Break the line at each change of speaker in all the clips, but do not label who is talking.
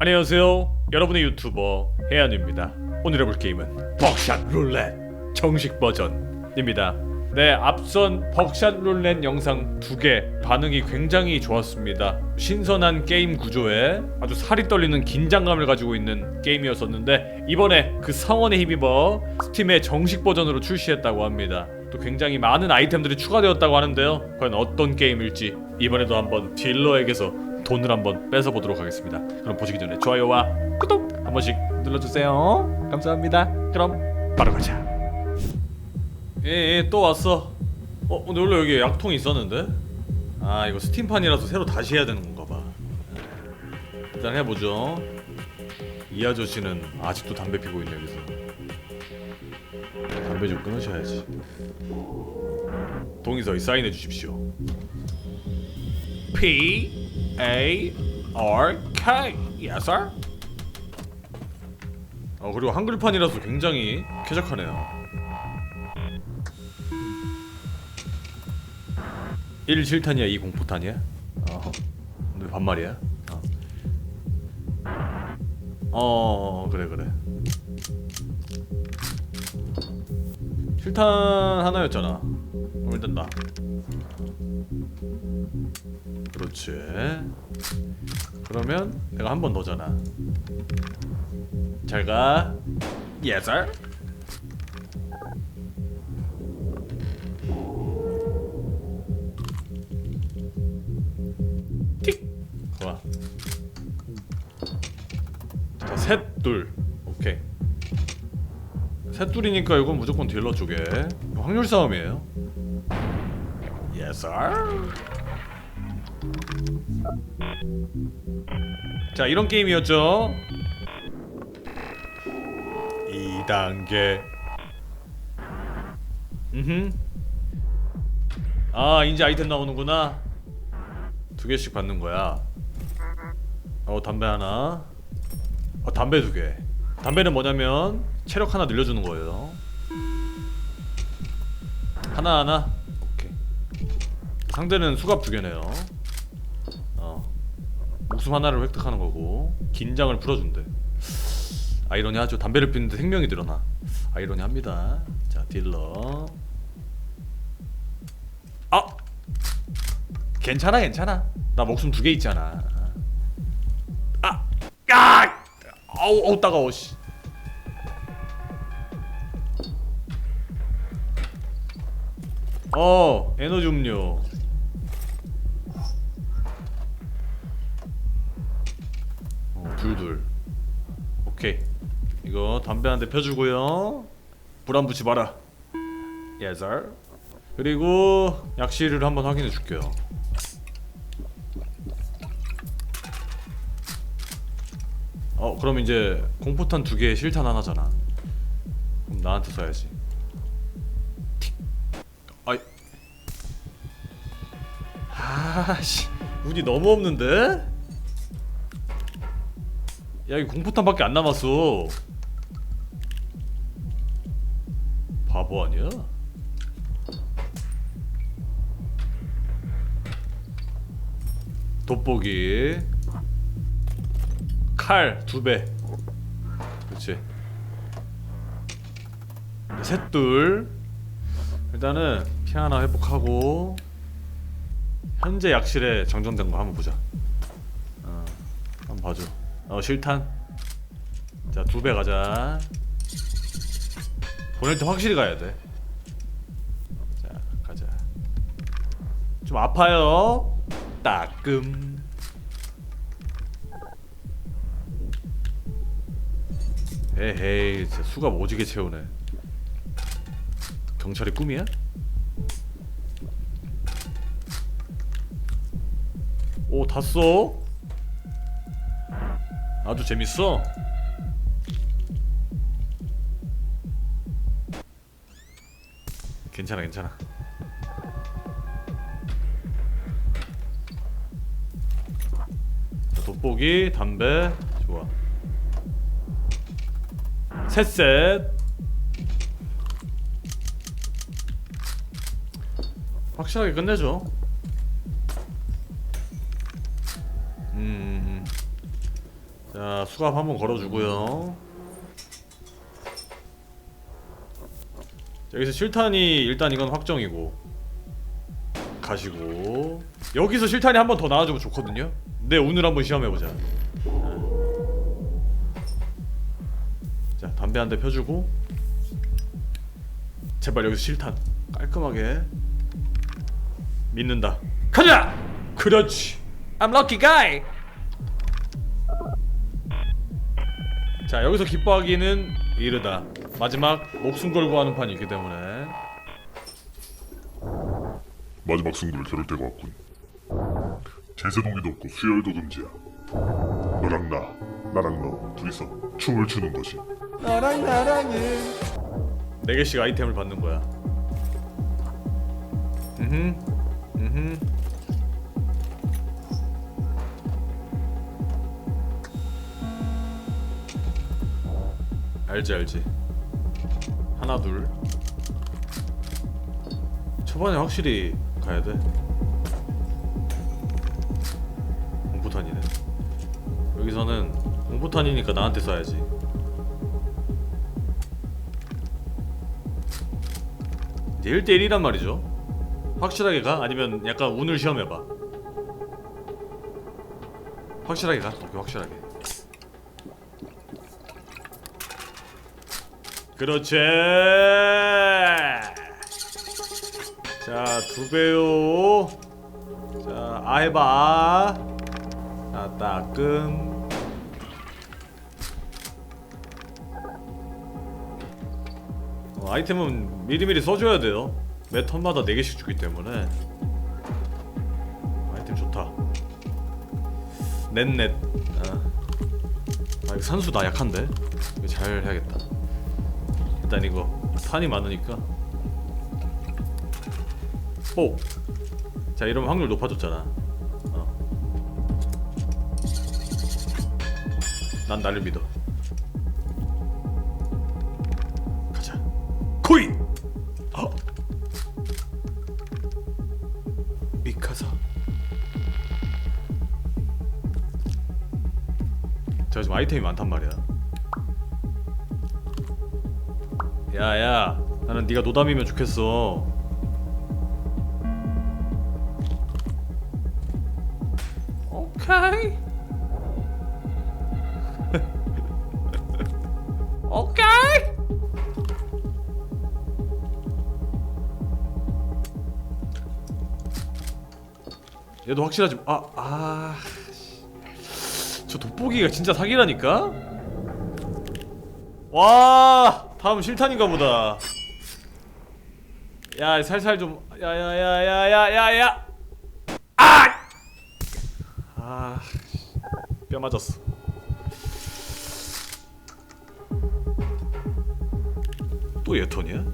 안녕하세요. 여러분의 유튜버 해안입니다. 오늘 해볼 게임은 벅샷 룰렛 정식 버전입니다. 네, 앞선 벅샷 룰렛 영상 두 개 반응이 굉장히 좋았습니다. 신선한 게임 구조에 아주 살이 떨리는 긴장감을 가지고 있는 게임이었었는데 이번에 그 상원에 힘입어 스팀의 정식 버전으로 출시했다고 합니다. 또 굉장히 많은 아이템들이 추가되었다고 하는데요. 과연 어떤 게임일지 이번에도 한번 딜러에게서 돈을 한번 뺏어 보도록 하겠습니다. 그럼 보시기 전에 좋아요와 구독 한 번씩 눌러주세요. 감사합니다. 그럼 바로 가자. 예, 예, 또 왔어. 어, 근데 원래 여기 약통이 있었는데? 아, 이거 스팀판이라서 새로 다시 해야 되는 건가 봐. 일단 해보죠. 이 아저씨는 아직도 담배 피고 있네 여기서. 담배 좀 끊으셔야지. 동의서에 사인해 주십시오. P A R K. Yes, sir. 어 그리고 한글판이라서 굉장히 쾌적하네요. 1 실탄이야 2 공포탄이야? 어. 왜 반말이야? 어. 어 그래 그래. 실탄 하나였잖아. 그럼 일단 나. 그렇지. 그러면 내가 한번 더잖아. 잘 가. Yes. 좋아. 자, 셋, 둘. 오케이. 셋, 둘이니까 이건 무조건 딜러 쪽에 확률 싸움이에요. Yes, sir. 자 이런 게임이었죠. 2단계. 음흠. 아 이제 아이템 나오는구나. 두 개씩 받는 거야. 어 담배 하나. 어 담배 두개. 담배는 뭐냐면 체력 하나 늘려주는 거예요. 하나 하나. 오케이. 상대는 수갑 두 개네요. 어 목숨 하나를 획득하는 거고 긴장을 풀어준대. 아이러니하죠. 담배를 피는데 생명이 늘어나. 아이러니합니다. 자 딜러. 아 괜찮아 괜찮아. 나 목숨 두 개 있잖아. 아, 아, 아우 아우 따가워 씨. 어 에너지 음료. 오케이. 이거 담배 한 대 펴주고요. 불안 붙이 마라. Sir. 그리고 약실을 한번 확인해 줄게요. 어, 그럼 이제 공포탄 두 개, 실탄 하나잖아. 그럼 나한테 써야지. 틱. 아이. 아씨, 운이 너무 없는데? 야, 이 공포탄밖에 안 남았어. 바보 아니야? 돋보기 칼 두 배. 그렇지. 셋둘. 일단은 피 하나 회복하고 현재 약실에 정전된 거 한번 보자. 어, 한번 봐줘. 어 실탄. 자 두 배 가자. 보낼 때 확실히 가야 돼. 자 가자. 좀 아파요. 따끔. 에헤이 진짜 수갑 오지게 채우네. 경찰의 꿈이야? 오 탔어? 아주 재밌어. 괜찮아, 괜찮아. 자, 돋보기, 담배, 좋아. 셋셋. 확실하게 끝내줘. 수갑 한번 걸어주고요. 자, 여기서 실탄이 일단 이건 확정이고 가시고. 여기서 실탄이 한 번 더 나와주면 좋거든요. 네 오늘 한번 시험해보자. 자 담배 한 대 펴주고. 제발 여기서 실탄. 깔끔하게. 믿는다. 가자! 그렇지. I'm lucky guy 자 여기서 기뻐하기는 이르다 마지막 목숨 걸고 하는 판이 있기 때문에
마지막 승부를 겨룰 때가 왔군. 제세동기도 없고 수혈도 금지야. 너랑 나, 나랑 너 둘이서 춤을 추는 것이.
나랑 나랑은 네 개씩 아이템을 받는 거야 음 음. 알지 알지. 하나 둘. 초반에 확실히 가야 돼. 공포탄이네. 여기서는 공포탄이니까 나한테 쏴야지. 이제 1대1이란 말이죠. 확실하게 가? 아니면 약간 운을 시험해봐. 확실하게 가? 오케이 확실하게 그렇지 자 두배요 자 아 해봐 자 따끔 어, 아이템은 미리미리 써줘야 돼요. 매 턴마다 4개씩 주기 때문에 아이템 좋다. 넷넷. 아, 아 이거 산수 나 약한데. 이거 잘 해야겠다. 일단 이거 판이 많으니까. 오. 자 이러면 확률 높아졌잖아. 어. 난 나를 믿어. 가자. 코이. 어. 미카사. 제가 지금 아이템이 많단 말이야. 야야, 나는 네가 노담이면 좋겠어. 오케이. 오케이. 얘도 확실하지 아, 아. 씨. 저 돋보기가 진짜 사기라니까? 와, 다음 실탄인가 보다. 야, 살살 좀 야야야야야야야. 아! 아. 뼈 맞았어. 또 얘턴이야?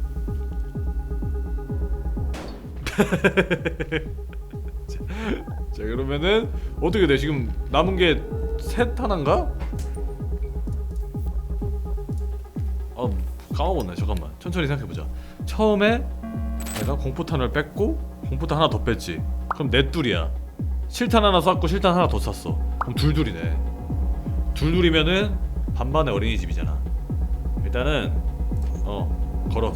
자 그러면은 어떻게 돼 지금 남은 게 셋 하나인가? 까먹었네 잠깐만. 천천히 생각해보자. 처음에 내가 공포탄을 뺐고 공포탄 하나 더 뺐지. 그럼 넷 둘이야. 실탄 하나 쐈고 실탄 하나 더 쐈어. 그럼 둘둘이네. 둘둘이면은 반반의 어린이집이잖아. 일단은 어 걸어.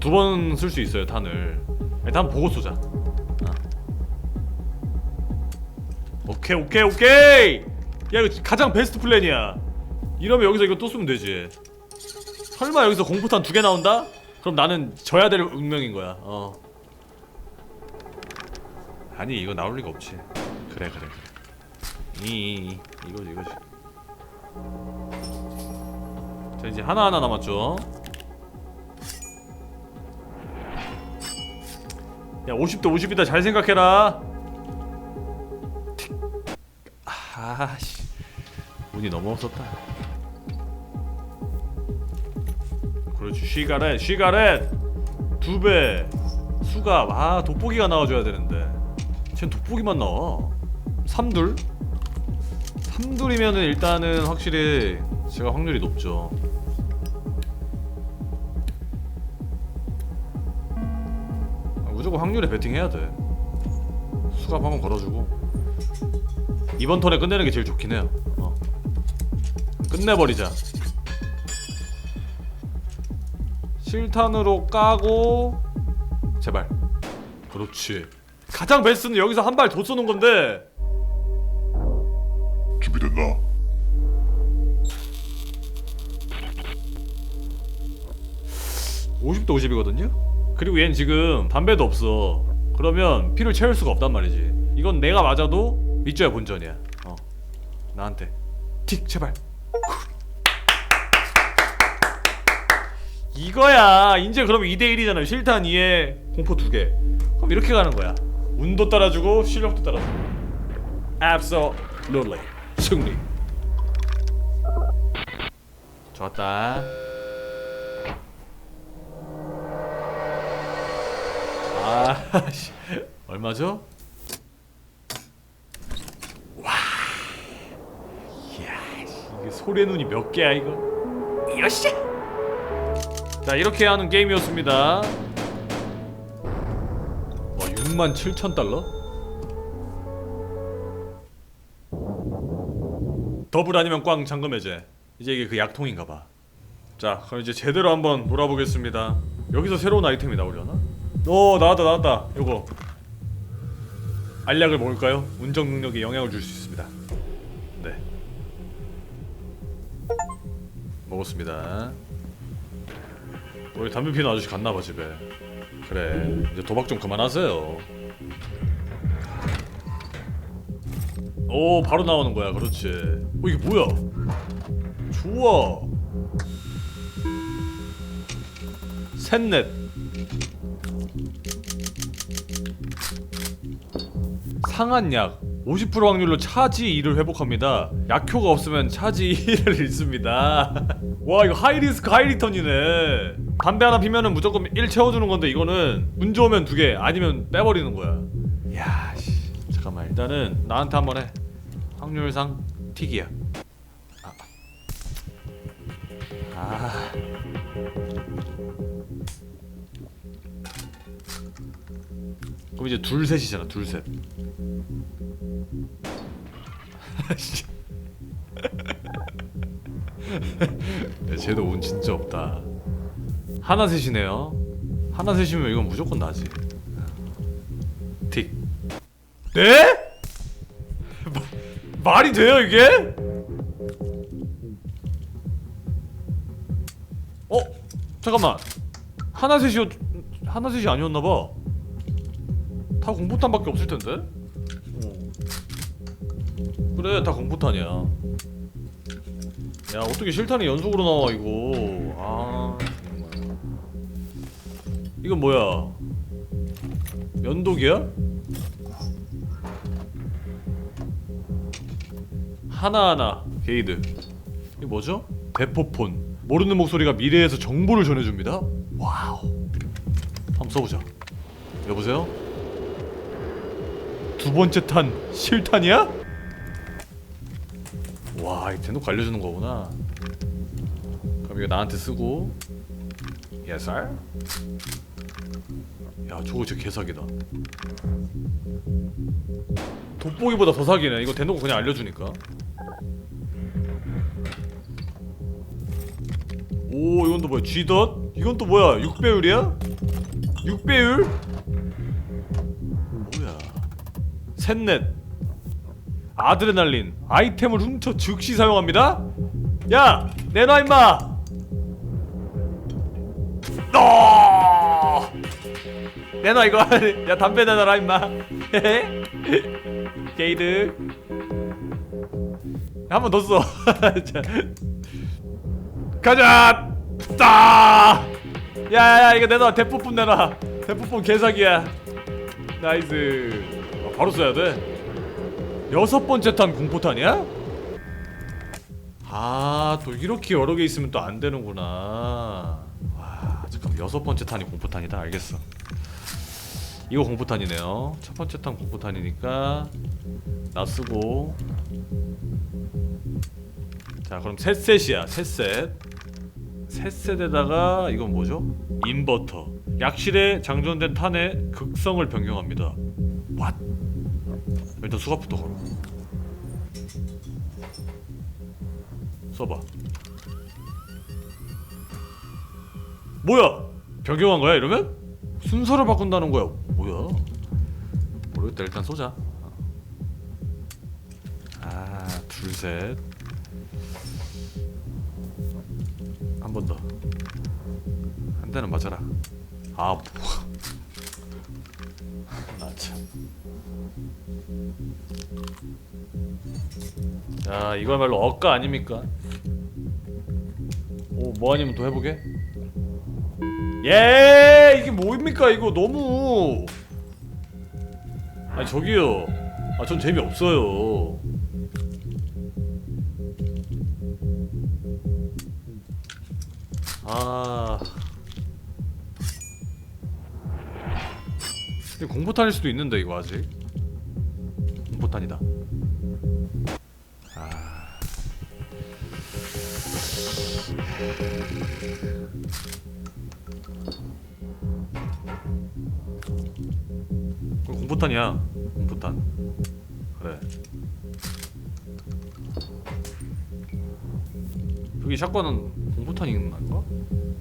두 번 쓸 수 있어요 탄을. 일단 보고 쏘자. 어. 오케이 오케이 오케이! 야 이거 가장 베스트 플랜이야 이러면 여기서 이거 또 쓰면 되지. 설마 여기서 공포탄 두 개 나온다? 그럼 나는 져야 될 운명인 거야. 어. 아니 이거 나올 리가 없지. 그래 그래 그래. 이. 이거지 이거지. 자 이제 하나하나 남았죠. 야 50대 50이다. 잘 생각해라. 아씨. 운이 너무 없었다 그렇지 쉬가렛 쉬가렛. 두배 수갑 아 돋보기가 나와줘야 되는데. 쟨 돋보기만 나와. 삼둘? 삼둘이면은 일단은 확실히 제가 확률이 높죠. 아, 무조건 확률에 베팅해야 돼. 수갑 한번 걸어주고. 이번 턴에 끝내는 게 제일 좋긴 해요. 어. 끝내버리자 실탄으로 까고 제발. 그렇지. 가장 베스트는 여기서 한 발 더 쏘는 건데.
준비됐나?
(50대 50이거든요) 그리고 얘는 지금 담배도 없어. 그러면 피를 채울 수가 없단 말이지. 이건 내가 맞아도 밑줘야 본전이야. 어. 나한테. 틱 제발 이거야. 이제 그러면 2대1이잖아 실탄 2에 공포 2개. 그럼 이렇게 가는 거야. 운도 따라주고 실력도 따라주고. Absolutely. 승리. 좋았다. 아 씨. 얼마죠? 와. 이야 이게 소래 눈이 몇 개야 이거? 이러시 자 이렇게 하는 게임이었습니다. 와 6만 7천 달러? 더블 아니면 꽝 잠금 해제. 이제 이게 그 약통인가봐. 자 그럼 이제 제대로 한번 놀아보겠습니다. 여기서 새로운 아이템이 나오려나? 오 나왔다 나왔다. 요거. 알약을 먹을까요? 운전 능력에 영향을 줄 수 있습니다. 네. 먹었습니다 우리 담배 피는 아저씨 갔나봐 집에. 그래 이제 도박 좀 그만하세요. 오 바로 나오는 거야 그렇지. 어 이게 뭐야? 좋아 셋넷. 상한 약. 50% 확률로 차지 2를 회복합니다. 약효가 없으면 차지 1을 잃습니다. 와 이거 하이리스크 하이리턴이네. 담배 하나 피면은 무조건 1 채워주는 건데 이거는 운 좋으면 2개 아니면 빼버리는 거야. 야 씨. 잠깐만 일단은 나한테 한번 해. 확률상 틱이야. 아. 아. 그럼 이제 둘 셋이잖아 둘 셋. 쟤도 운 진짜 없다. 하나 셋이네요. 하나 셋이면 이건 무조건 나지. 틱. 네? 마, 말이 돼요 이게? 어? 잠깐만. 하나 셋이었 하나 셋이 아니었나 봐. 다 공포탄밖에 없을 텐데. 어. 그래 다 공포탄이야. 야 어떻게 실탄이 연속으로 나와 이거. 아. 이건 뭐야? 연독이야? 하나하나 게이드. 이게 뭐죠? 대포폰. 모르는 목소리가 미래에서 정보를 전해줍니다. 와우. 한번 써보자. 여보세요? 두 번째 탄 실탄이야? 와, 이 대놓고 알려주는 거구나. 그럼 이거 나한테 쓰고. Yes, sir. 야, 저거 진짜 개사기다. 돋보기보다 더 사기네. 이거 대놓고 그냥 알려주니까. 오, 이건 또 뭐야? G덧? 이건 또 뭐야? 6배율이야? 6배율? 뭐야? 셋넷 아드레날린 아이템을 훔쳐 즉시 사용합니다? 야! 내놔 임마! 너! 내놔 이거. 야 담배 내놔라 임마. 게이드 한 번 더 써. 자. 가자! 따! 야야야 이거 내놔. 대포품 내놔. 대포품 개사기야. 나이스. 아, 바로 써야 돼. 여섯 번째 탄 공포탄이야? 아 또 이렇게 여러 개 있으면 또 안 되는구나. 와 잠깐만. 여섯 번째 탄이 공포탄이다. 알겠어 이거 공포탄이네요 첫 번째 탄 공포탄이니까 나 쓰고 자 그럼 셋셋이야 셋셋 셋셋에다가 이건 뭐죠? 인버터 약실에 장전된 탄의 극성을 변경합니다 What? 일단 수갑부터 걸어 써봐. 뭐야? 변경한 거야 이러면? 순서를 바꾼다는 거야. 뭐야? 모르겠다. 일단 쏘자. 아, 둘, 셋. 한 번 더. 한 대는 맞아라. 아, 뭐. 나 참. 야, 이거야말로 억가 아닙니까? 오, 뭐 아니면 또 해보게? 예, 이게 뭐입니까? 이거 너무. 아니 저기요. 아, 전 재미 없어요. 아. 이거 공포탄일 수도 있는데 이거 아직. 공포탄이다. 아. 이거 공포탄이야. 공포탄. 그래. 여기 샷건은 공포탄이 있는 건가?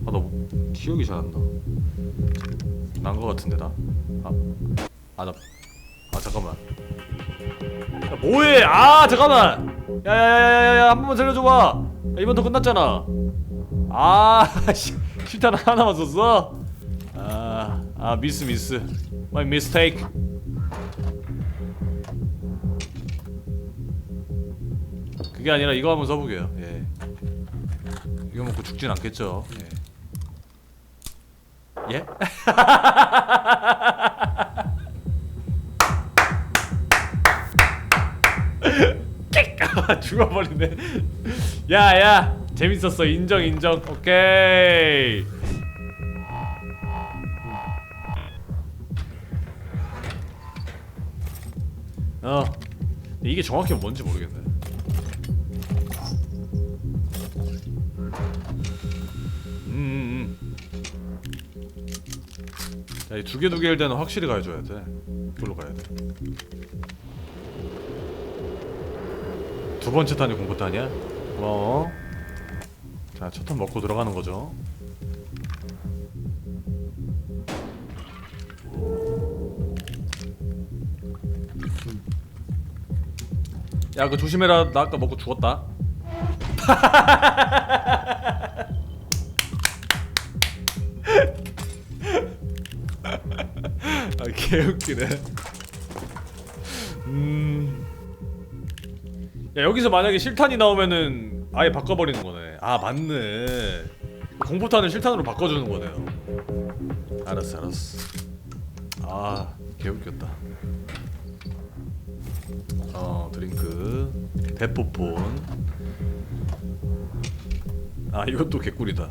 아, 나 뭐- 기억이 잘 안 나. 난 거 같은데 나. 아, 아 나. 아 잠깐만. 야, 뭐해? 아 잠깐만. 야야야야야 한 번만 살려줘봐. 야, 이번 더 끝났잖아. 아 씨, 실탄 하나만 썼어? 아, 아 미스 미스. My mistake. 그게 아니라 이거 한번 써보게요. 예. 이거 먹고 죽진 않겠죠. 예? 예? 끽! 죽어버리네. 야 야 재밌었어 인정 인정 오케이. 어 이게 정확히 뭔지 모르겠네. 음, 음, 음. 자, 이 두 개 두 개일 때는 확실히 가해줘야 돼. 그걸로 가야 돼. 두 번째 탄이 공포탄이야? 고마워. 자, 첫 탄 먹고 들어가는 거죠. 야, 그 조심해라. 나 아까 먹고 죽었다. 아 개웃기네. 음. 야 여기서 만약에 실탄이 나오면은 아예 바꿔버리는 거네. 아 맞네. 공포탄을 실탄으로 바꿔주는 거네요. 알았어 알았어. 아 개웃겼다. 어 드링크 대포폰. 아 이것도 개꿀이다.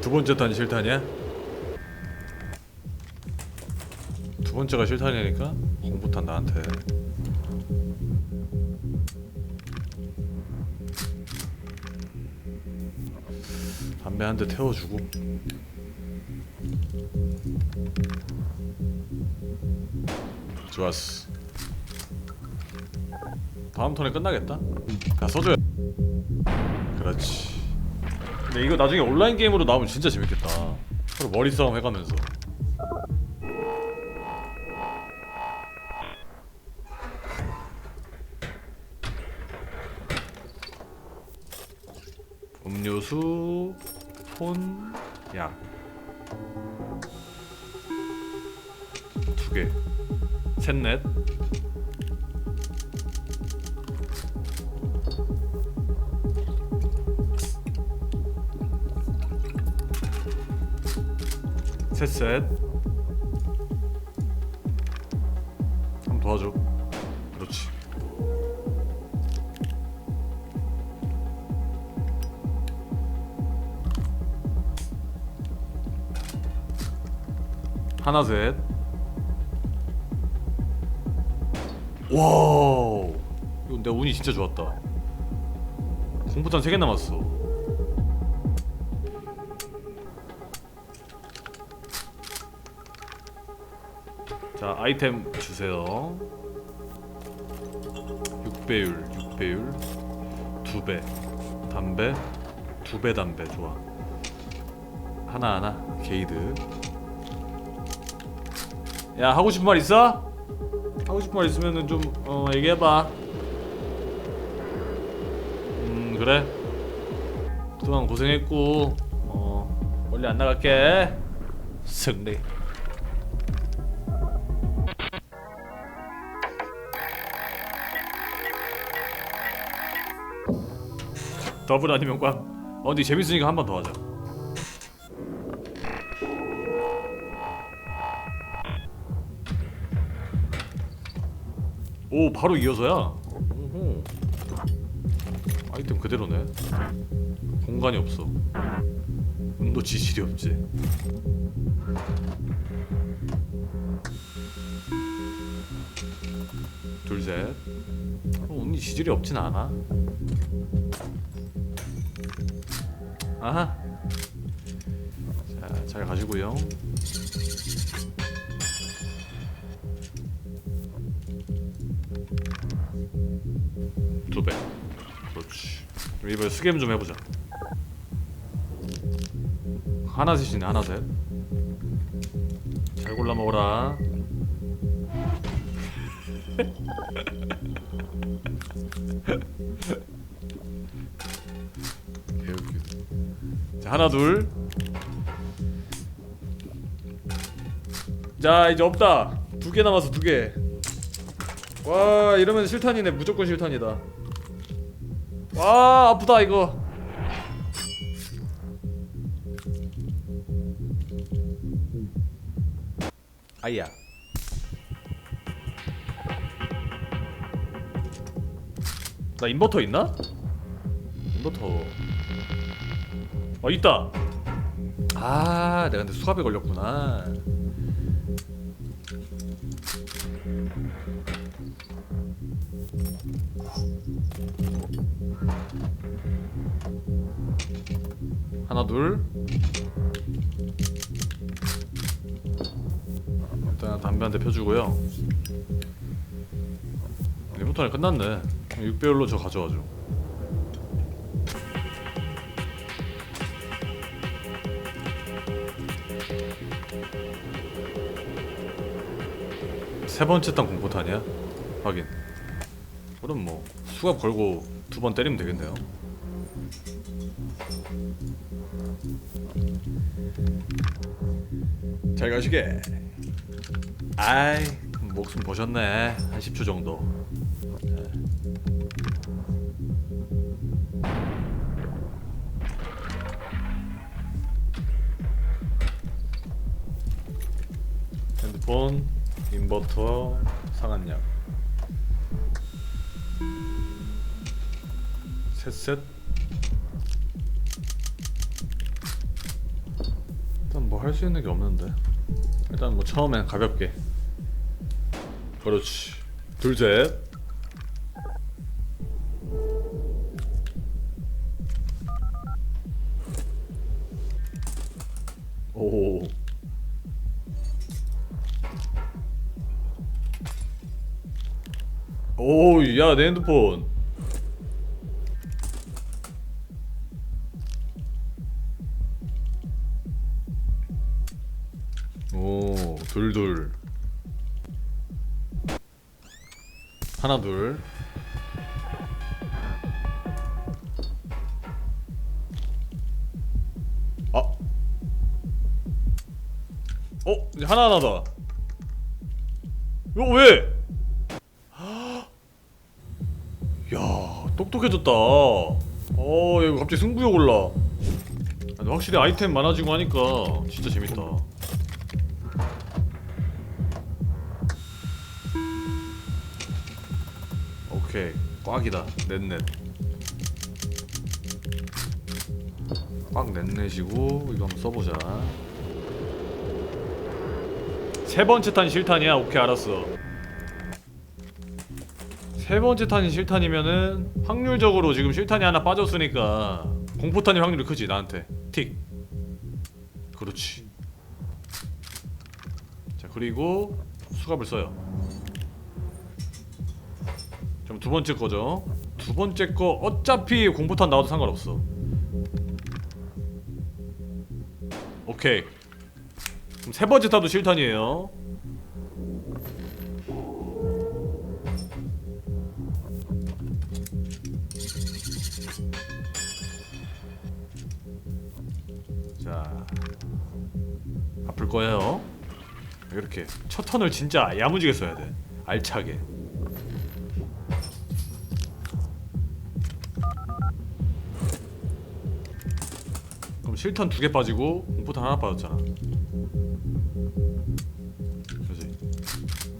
두 번째 탄이 실탄이야? 두 번째가 실탄이니까 공포탄 나한테 담배 한 대 태워주고 좋았어. 다음 턴에 끝나겠다? 야 써줘야. 그렇지. 근데 이거 나중에 온라인 게임으로 나오면 진짜 재밌겠다. 서로 머리 싸움 해가면서. 음료수 폰, 약 두 개, 셋 넷. 셋 셋. 한번 도와줘. 그렇지. 하나 셋 와우. 이거 내 운이 진짜 좋았다. 공포탄 3개 남았어. 자 아이템 주세요. 6배율 6배율. 2배. 담배? 2배 담배 좋아. 하나하나. 게이드. 야 하고 싶은 말 있어? 하고 싶은 말 있으면은 좀 어, 얘기해봐 음 그래 그동안 고생했고 어 멀리 안 나갈게 승리 더블 아니면 꽝. 어 근데 재밌으니까 한 번 더 하자. 오 바로 이어서야. 오호. 아이템 그대로네. 공간이 없어. 운도 지질이 없지. 둘 셋. 어, 운이 지질이 없진 않아. 아하. 자, 잘 가시고요. 두 배. 그렇지. 그럼 이번에 수겜 좀 해보자. 하나 셋이네, 하나 셋. 잘 골라 먹어라. 개웃기다. 자 하나 둘. 자 이제 없다. 두 개 남았어 두 개. 와 이러면 실탄이네 무조건 실탄이다. 와 아프다 이거. 아이야. 나 인버터 있나? 인버터. 어 있다. 아 내가 근데 수갑에 걸렸구나. 하나 둘. 일단 담배 한 대 펴주고요. 리모터는 끝났네. 6배율로 저 가져와줘. 세 번째 탄 공포탄이야? 확인. 그럼 뭐 수갑 걸고 두 번 때리면 되겠네요. 잘 가시게. 아이 목숨 보셨네. 한 10초 정도. 핸드폰, 인버터, 상한약. 셋셋. 뭐 할 수 있는 게 없는데. 일단 뭐 처음엔 가볍게. 그렇지. 둘 셋. 오. 오, 야, 내 핸드폰. 하나 둘. 아. 어, 이제 하나 하나 더. 이거 왜? 야 똑똑해졌다 어 야, 이거 갑자기 승부욕 올라 확실히 아이템 많아지고 하니까 진짜 재밌다 오케이. 꽉이다. 넷넷. 꽉 넷넷이고 이거 한번 써보자. 세 번째 탄 실탄이야? 오케이 알았어. 세 번째 탄이 실탄이면은 확률적으로 지금 실탄이 하나 빠졌으니까 공포탄이 확률이 크지 나한테. 틱. 그렇지. 자 그리고 수갑을 써요 그럼 두 번째 거죠. 두 번째 거 어차피 공포탄 나와도 상관없어. 오케이. 그럼 세 번째 타도 실탄이에요. 자, 아플 거예요. 이렇게 첫 턴을 진짜 야무지게 써야 돼. 알차게. 그럼 실탄 두 개 빠지고 공포탄 하나 빠졌잖아. 그지?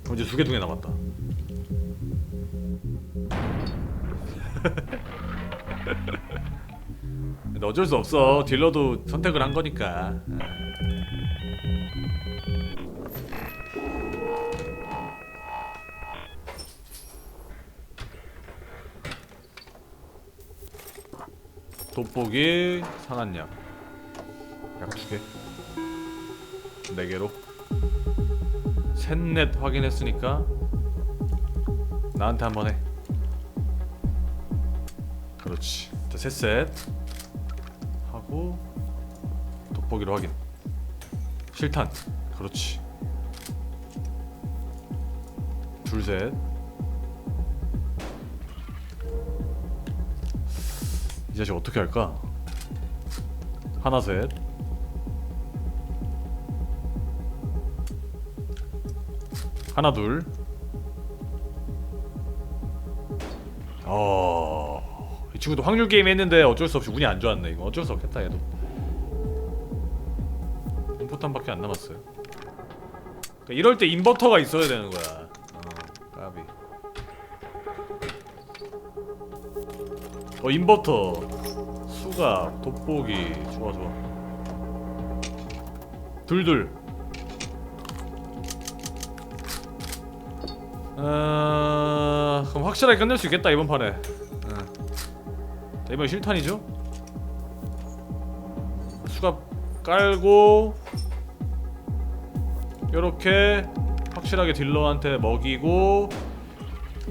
그럼 이제 두 개 두 개 남았다. 근데 어쩔 수 없어. 딜러도 선택을 한 거니까. 돋보기 상한약 약두 개. 네 개로. 셋넷 확인했으니까 나한테 한 번 해. 그렇지. 자, 셋셋 하고 돋보기로 확인. 실탄. 그렇지. 둘 셋. 이 자식 어떻게 할까? 하나 셋. 하나 둘. 어. 이 친구도 확률 게임 했는데 어쩔 수 없이 운이 안 좋았네. 이거 어쩔 수 없겠다 얘도. 인포탄밖에 안 남았어요. 그러니까 이럴 때 인버터가 있어야 되는 거야. 어, 까비. 어 인버터 수갑 돋보기 좋아 좋아 둘둘 아 그럼 확실하게 끝낼 수 있겠다 이번 판에. 응. 자, 이번 실탄이죠? 수갑 깔고 요렇게 확실하게 딜러한테 먹이고.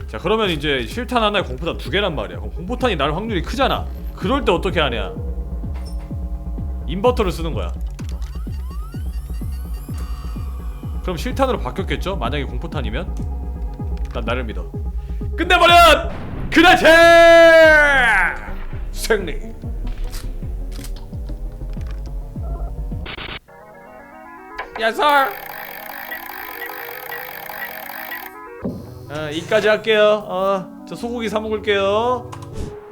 자 그러면 이제 실탄 하나에 공포탄 두 개란 말이야. 그럼 공포탄이 날 확률이 크잖아. 그럴 때 어떻게 하냐? 인버터를 쓰는 거야. 그럼 실탄으로 바뀌었겠죠? 만약에 공포탄이면 난 나를 믿어 끝내버려! 그라체! 승리 야설 아, 이까지 할게요. 어, 저 소고기 사 먹을게요.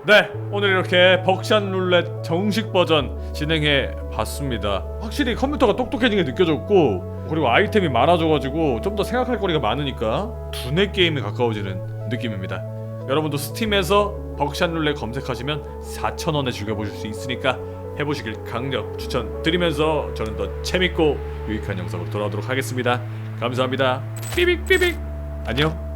네, 오늘 이렇게 벅샷 룰렛 정식 버전 진행해 봤습니다. 확실히 컴퓨터가 똑똑해진 게 느껴졌고, 그리고 아이템이 많아져가지고 좀 더 생각할 거리가 많으니까 두뇌 게임에 가까워지는 느낌입니다. 여러분도 스팀에서 벅샷 룰렛 검색하시면 4,000원에 즐겨보실 수 있으니까 해보시길 강력 추천드리면서 저는 더 재밌고 유익한 영상으로 돌아오도록 하겠습니다. 감사합니다. 삐빅 삐빅 안녕.